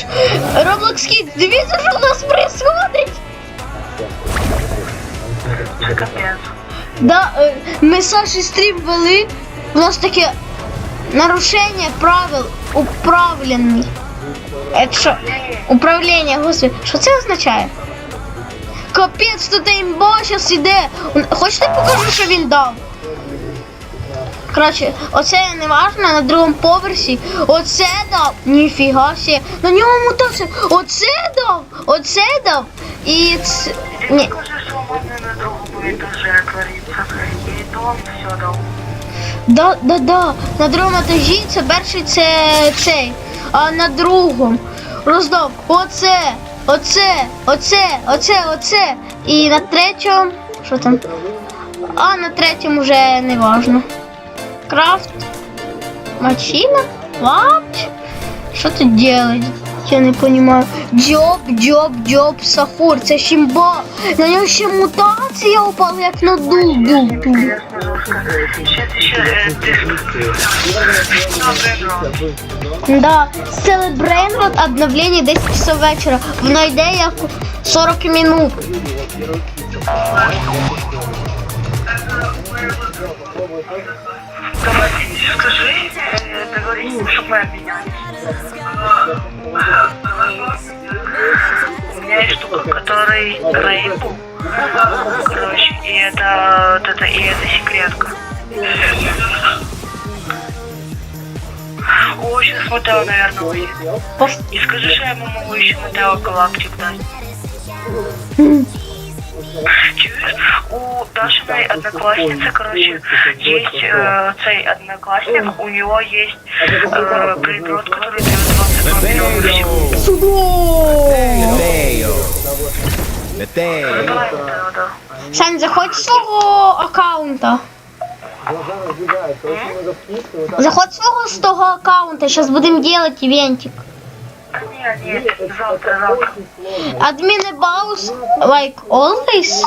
Чуєш? Roblox Kids, дивіться, що у нас происходить. Да, е, ми з Саші стрім вели. У нас таке нарушення правил управління. Це що? Управління, господи, що це означає? Капець, тут імбо зараз іде. Хочете покажу, що він дав? Коротше, оце не важно на другому поверсі. Оце дав. Ніфіга сі. На ньому мутація. Оце дав. Оце дав. І ц... Ні. Все. Да, да, да. На другому етажі це перший це цей, а на другому роздав оце, оце, оце, оце, оце. І на третьому. Що там? А на третьому вже не важно. Крафт. Мачина? What? Що тут делать? Я не понимаю. Джоб, джоб, джоб, сафур, це щімба. На нього ще мутація упала, як на дуб. дуб, дуб. Интересно, жестко. Сейчас еще диск. Добрый Да, Celebrate Road обновление 10 часов вечора. Воно йде як 40 минут. Давай, скажи, э, договорись, чтобы мы обменялись. У меня есть штука, который Рейнбу. Короче, и это, это, и это секретка. О, сейчас наверное, И скажи, что я ему могу еще Матео Галактик дать. Чуєш, у Дашиной одноклассницы, короче, есть э, цей одноклассник, у него есть э, приброд, который дает 22 миллиона всего. Судо! Метео. Метео. Давай Матео, да. Сань, заходь з свого аккаунта. Заходь з свого з того аккаунта, зараз будемо делать івентик. Завтра, завтра. Like always?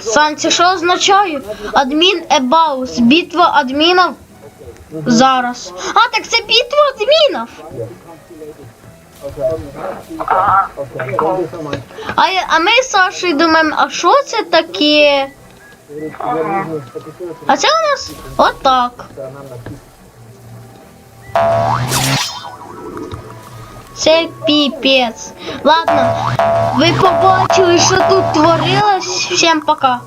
Сань, це що означає? Адмін about. Битва адмінів зараз. А, так це битва адмінів. А, а ми з Сашою думаємо, а що це таке? А це у нас отак. Це піпець. Ладно, ви побачили, що тут творилось. Всім пока.